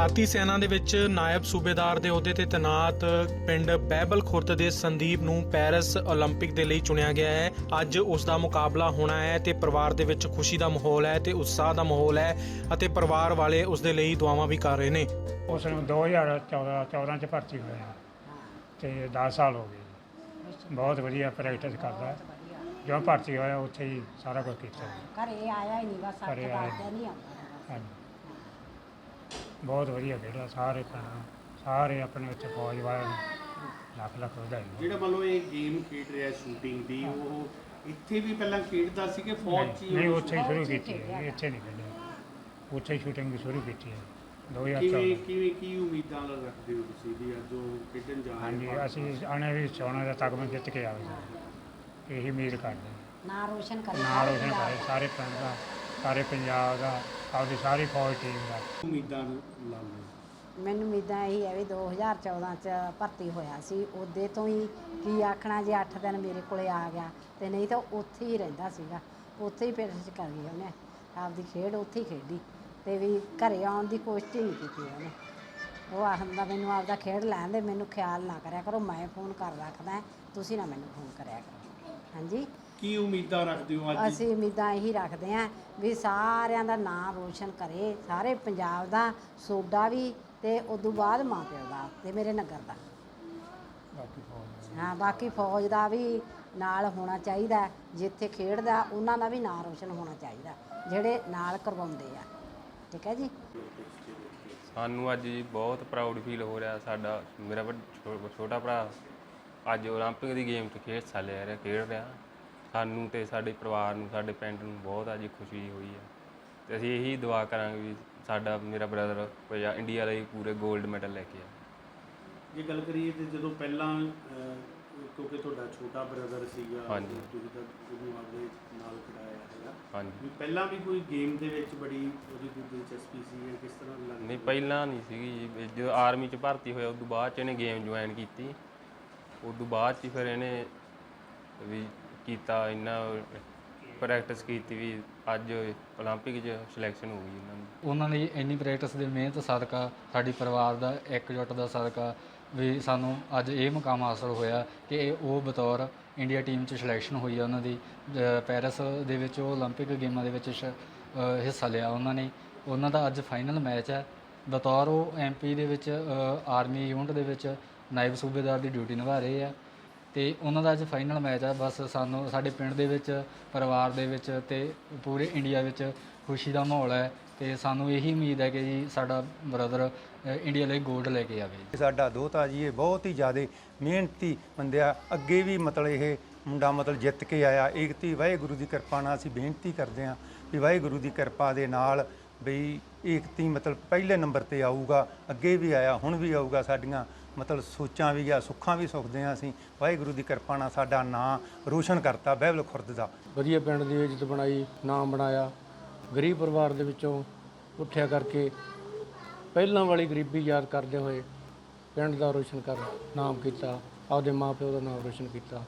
ਭਾਰਤੀ ਸੈਨਾ ਦੇ ਵਿੱਚ ਨਾਇਬ ਸੂਬੇਦਾਰ ਦੇ ਅਹੁਦੇ ਤੇ ਤੈਨਾਤ ਪਿੰਡ ਬਹਿਬਲ ਖੁਰਦ ਦੇ ਸੰਦੀਪ ਨੂੰ ਪੈਰਿਸ 올림픽 ਦੇ ਲਈ ਚੁਣਿਆ ਗਿਆ ਹੈ ਅੱਜ ਉਸ ਦਾ ਮੁਕਾਬਲਾ ਹੋਣਾ ਹੈ ਤੇ ਪਰਿਵਾਰ ਦੇ ਵਿੱਚ ਖੁਸ਼ੀ ਦਾ ਮਾਹੌਲ ਹੈ ਤੇ ਉਤਸ਼ਾਹ ਦਾ ਮਾਹੌਲ ਹੈ ਅਤੇ ਪਰਿਵਾਰ ਵਾਲੇ ਉਸ ਦੇ ਲਈ ਦੁਆਵਾਂ ਵੀ ਕਰ ਰਹੇ ਨੇ ਉਸ ਨੂੰ 2014 14 ਚ ਭਰਤੀ ਹੋਇਆ ਤੇ 10 ਸਾਲ ਹੋ ਗਏ ਬਹੁਤ ਵਧੀਆ ਪ੍ਰੈਕਟਿਸ ਕਰਦਾ ਜੋ ਭਰਤੀ ਹੋਇਆ ਉੱਥੇ ਹੀ ਸਾਰਾ ਕੁਝ ਕੀਤਾ ਘਰੇ ਆਇਆ ਹੀ ਨਹੀਂ ਬਸ ਅੱਠ ਘਰੇ ਆਇਆ। ਦਸ ਦਿਨ ਹੀ ਆਉਂਦਾ ਹਾਂਜੀ ਬਹੁਤ ਵਧੀਆ ਖੇਡਿਆ ਸਾਰੇ ਭੈਣਾਂ ਸਾਰੇ ਆਪਣੇ ਉੱਥੇ ਫੌਜ ਵਾਲਿਆਂ ਨੂੰ। ਲੱਖ ਲੱਖ ਵਧਾਈ। ਜਿਹੜਾ ਮੰਨ ਲਓ ਇਹ ਗੇਮ ਖੇਡ ਰਿਹਾ ਸ਼ੂਟਿੰਗ ਦੀ ਉਹ ਇੱਥੇ ਵੀ ਪਹਿਲਾਂ ਖੇਡਦਾ ਸੀ ਕਿ ਫੌਜ 'ਚ ਹੀ ਨਹੀਂ ਉਹ ਉੱਥੇ ਹੀ ਸ਼ੁਰੂ ਕੀਤੀ ਹੈ। ਇੱਥੇ ਨਹੀਂ ਖੇਡਿਆ। ਉੱਥੇ ਸ਼ੂਟਿੰਗ ਸ਼ੁਰੂ ਕੀਤੀ ਹੈ। ਕਿਵੇਂ 2014 ਕਿਵੇਂ ਕੀ ਉਮੀਦਾਂ ਨਾਲ ਰੱਖਦੇ ਹੋ ਤੁਸੀਂ ਵੀ ਅੱਜ ਉਹ ਖੇਡਣ ਜਾ ਰਹੇ ਹਾਂਜੀ ਭਾਰਤ ਅਸੀਂ ਆਣੇ ਵੀ ਸੋਨਾ ਦਾ ਤਗਮਾ ਜਿੱਤ ਕੇ ਆਵੇ ਜੀ। ਇਹੀ ਉਮੀਦ ਕਰਦੇ ਹਾਂ। ਨਾ ਰੋਸ਼ਨ ਕਰੇ ਨਾਲ ਉਹਨੇ ਕਰੇ ਸਾਰੇ ਪਿੰਡ ਦਾ ਸਾਰੇ ਪੰਜਾਬ ਦਾ ਆਪਦੀ ਸਾਰੀ ਫੌਜ ਟੀਮ ਦਾ। ਉਮੀਦਾਂ ਲਾਉਂਦੇ ਮੈਨੂੰ ਉਮੀਦਾਂ ਇਹੀ ਹੈ ਵੀ 2014 ਚ ਭਰਤੀ ਹੋਇਆ ਸੀ। ਉਹਦੇ ਤੋਂ ਹੀ ਕੀ ਆਖਣਾ ਜੇ 8 ਦਿਨ ਮੇਰੇ ਕੋਲੇ ਆ ਗਿਆ ਤੇ ਨਹੀਂ ਤਾਂ ਉੱਥੇ ਹੀ ਰਹਿੰਦਾ ਸੀਗਾ। ਉੱਥੇ ਹੀ ਫਿਰਸ ਕਰ ਗਈ ਉਹਨੇ। ਆਪਦੀ ਖੇਡ ਉੱਥੇ ਹੀ ਖੇਡੀ ਤੇ ਵੀ ਘਰੇ ਆਉਣ ਦੀ ਕੋਸ਼ਿਸ਼ ਹੀ ਨਹੀਂ ਕੀਤੀ ਉਹਨੇ। ਉਹ ਆਖਦਾ ਮੈਨੂੰ ਆਪਦਾ ਖੇਡ ਲੈਣ ਦੇ ਮੈਨੂੰ ਖਿਆਲ ਨਾ ਕਰਿਆ ਕਰੋ ਮੈਂ ਫੋਨ ਕਰ ਰੱਖਦਾ ਤੁਸੀਂ ਨਾ ਮੈਨੂੰ ਫੋਨ ਕਰਿਆ ਕਰੋ। ਹਾਂਜੀ? ਕੀ ਉਮੀਦਾਂ ਰੱਖਦੇ ਹੋ ਅੱਜ ਅਸੀਂ ਉਮੀਦਾਂ ਇਹੀ ਰੱਖਦੇ ਹਾਂ ਵੀ ਸਾਰਿਆਂ ਦਾ ਨਾਮ ਰੋਸ਼ਨ ਕਰੇ ਸਾਰੇ ਪੰਜਾਬ ਦਾ ਸੋਡਾ ਵੀ ਤੇ ਉਦੋਂ ਬਾਅਦ ਮਾਂ ਪਿਓ ਦਾ ਤੇ ਮੇਰੇ ਨਗਰ ਦਾ ਬਾਕੀ ਫੌਜ ਹਾਂ ਬਾਕੀ ਫੌਜ ਦਾ ਵੀ ਨਾਲ ਹੋਣਾ ਚਾਹੀਦਾ ਜਿੱਥੇ ਖੇਡਦਾ ਉਹਨਾਂ ਦਾ ਵੀ ਨਾਮ ਰੋਸ਼ਨ ਹੋਣਾ ਚਾਹੀਦਾ ਜਿਹੜੇ ਨਾਲ ਕਰਵਾਉਂਦੇ ਆ ਠੀਕ ਹੈ ਜੀ ਸਾਨੂੰ ਅੱਜ ਜੀ ਬਹੁਤ ਪ੍ਰਾਊਡ ਫੀਲ ਹੋ ਰਿਹਾ ਸਾਡਾ ਮੇਰਾ ਵੱਡ- ਛੋ- ਛੋਟਾ ਭਰਾ ਅੱਜ 올림픽 ਦੀ ਗੇਮ 'ਚ ਖੇਡ ਹਿੱਸਾ ਲੈ ਰਿਹਾ ਖੇਡ ਰਿਹਾ ਸਾਨੂੰ ਤੇ ਸਾਡੇ ਪਰਿਵਾਰ ਨੂੰ ਸਾਡੇ ਪਿੰਡ ਨੂੰ ਬਹੁਤ ਅੱਜ ਖੁਸ਼ੀ ਹੋਈ ਹੈ। ਤੇ ਅਸੀਂ ਇਹੀ ਦੁਆ ਕਰਾਂਗੇ ਵੀ ਸਾਡਾ ਮੇਰਾ ਬ੍ਰਦਰ ਪੰਜਾ ਇੰਡੀਆ ਲਈ ਪੂਰੇ 골ਡ ਮੈਡਲ ਲੈ ਕੇ ਆਏ ਜੇ ਗੱਲ ਕਰੀਏ ਤੇ ਜਦੋਂ ਪਹਿਲਾਂ ਕਿਉਂਕਿ ਤੁਹਾਡਾ ਛੋਟਾ ਬ੍ਰਦਰ ਸੀਗਾ ਹਾਂਜੀ। ਤੁਸੀਂ ਤਾਂ ਉਹਨੂੰ ਆਪਣੇ ਨਾਲ ਖੜਾਇਆ ਹੈਗਾ। ਹਾਂਜੀ। ਵੀ ਪਹਿਲਾਂ ਵੀ ਕੋਈ ਗੇਮ ਦੇ ਵਿੱਚ ਬੜੀ ਉਹਦੀ ਕੋਈ ਦਿਲਚਸਪੀ ਸੀ ਜਾਂ ਕਿਸ ਤਰ੍ਹਾਂ ਲੱਗਦਾ ਨਹੀਂ ਪਹਿਲਾਂ ਨਹੀਂ ਸੀਗੀ ਜਦੋਂ ਆਰਮੀ 'ਚ ਭਰਤੀ ਹੋਇਆ ਉਦੋਂ ਬਾਅਦ 'ਚ ਇਹਨੇ ਗੇਮ ਜੁਆਇਨ ਕੀਤੀ। ਉਦੋਂ ਬਾਅਦ 'ਚ ਫਿਰ ਇਹਨੇ ਵੀ ਕੀਤਾ ਇੰਨਾ ਪ੍ਰੈਕਟਿਸ ਕੀਤੀ ਵੀ ਅੱਜ 올림픽 'ਚ ਸਿਲੈਕਸ਼ਨ ਹੋ ਗਈ ਇਹਨਾਂ ਦੀ ਉਹਨਾਂ ਦੀ ਇੰਨੀ ਪ੍ਰੈਕਟਿਸ ਦੇ ਮਿਹਨਤ ਸਦਕਾ ਸਾਡੀ ਪਰਿਵਾਰ ਦਾ ਇਕਜੁੱਟ ਦਾ ਸਦਕਾ ਵੀ ਸਾਨੂੰ ਅੱਜ ਇਹ ਮੁਕਾਮ ਹਾਸਲ ਹੋਇਆ ਕਿ ਇਹ ਉਹ ਬਤੌਰ ਇੰਡੀਆ ਟੀਮ 'ਚ ਸਿਲੈਕਸ਼ਨ ਹੋਈ ਆ ਉਹਨਾਂ ਦੀ ਅ, ਪੈਰਿਸ ਦੇ ਵਿੱਚ ਉਹ 올림픽 ਗੇਮਾਂ ਦੇ ਵਿੱਚ ਸ਼- ਅ, ਹਿੱਸਾ ਲਿਆ ਉਹਨਾਂ ਨੇ ਉਹਨਾਂ ਦਾ ਅੱਜ ਫਾਈਨਲ ਮੈਚ ਹੈ ਬਤੌਰ ਉਹ ਐਮਪੀ ਦੇ ਵਿੱਚ ਅ, ਆਰਮੀ ਯੂਨਿਟ ਦੇ ਵਿੱਚ ਨਾਇਬ ਸੂਬੇਦਾਰ ਦੀ ਡਿਊਟੀ ਨਿਭਾ ਰਹੇ ਆ ਅਤੇ ਉਹਨਾਂ ਦਾ ਅੱਜ ਫਾਈਨਲ ਮੈਚ ਆ, ਬਸ ਸਾਨੂੰ ਸਾਡੇ ਪਿੰਡ ਦੇ ਵਿੱਚ, ਪਰਿਵਾਰ ਦੇ ਵਿੱਚ ਅਤੇ ਪੂਰੇ ਇੰਡੀਆ ਵਿੱਚ ਖੁਸ਼ੀ ਦਾ ਮਾਹੌਲ ਹੈ ਅਤੇ ਸਾਨੂੰ ਇਹੀ ਉਮੀਦ ਹੈ ਕਿ ਜੀ ਸਾਡਾ ਬ੍ਰਦਰ ਇੰਡੀਆ ਲਈ ਗੋਲਡ ਲੈ ਕੇ ਆਵੇ। ਸਾਡਾ ਦੋਤਾ ਜੀ, ਇਹ ਬਹੁਤ ਹੀ ਜ਼ਿਆਦਾ ਮਿਹਨਤੀ ਬੰਦਿਆ ਅੱਗੇ ਵੀ ਮਤਲਬ ਇਹ ਮੁੰਡਾ ਮਤਲਬ ਜਿੱਤ ਕੇ ਆਇਆ। ਏਕਤੀ ਵਾਹਿਗੁਰੂ ਦੀ ਕਿਰਪਾ ਨਾਲ ਅਸੀਂ ਬੇਨਤੀ ਕਰਦੇ ਹਾਂ ਵੀ ਵਾਹਿਗੁਰੂ ਦੀ ਕਿਰਪਾ ਦੇ ਨਾਲ ਬਈ ਏਕਤੀ ਮਤਲਬ ਪਹਿਲੇ ਨੰਬਰ ਤੇ ਆਊਗਾ, ਅੱਗੇ ਵੀ ਆਇਆ, ਹੁਣ ਵੀ ਆਊਗਾ ਸਾਡੀਆਂ ਮਤਲਬ ਸੋਚਾਂ ਵੀ ਆ, ਸੁੱਖਾਂ ਵੀ ਸੁਖਦੇ ਹਾਂ ਅਸੀਂ। ਵਾਹਿਗੁਰੂ ਦੀ ਕਿਰਪਾ ਨਾਲ ਸਾਡਾ ਨਾਂ ਰੋਸ਼ਨ ਕਰਤਾ, ਬਹਿਬਲ ਖੁਰਦ ਦਾ। ਵਧੀਆ ਪਿੰਡ ਦੀ ਇੱਜ਼ਤ ਬਣਾਈ, ਨਾਮ ਬਣਾਇਆ। ਗਰੀਬ ਪਰਿਵਾਰ ਦੇ ਵਿੱਚੋਂ ਉੱਠਿਆ ਕਰਕੇ ਪਹਿਲਾਂ ਵਾਲੀ ਗਰੀਬੀ ਯਾਦ ਕਰਦੇ ਹੋਏ ਪਿੰਡ ਦਾ ਰੋਸ਼ਨ ਕਰ, ਨਾਮ ਕੀਤਾ, ਆਪਦੇ ਮਾਪਿਓ ਦਾ ਨਾਮ ਰੋਸ਼ਨ ਕੀਤਾ।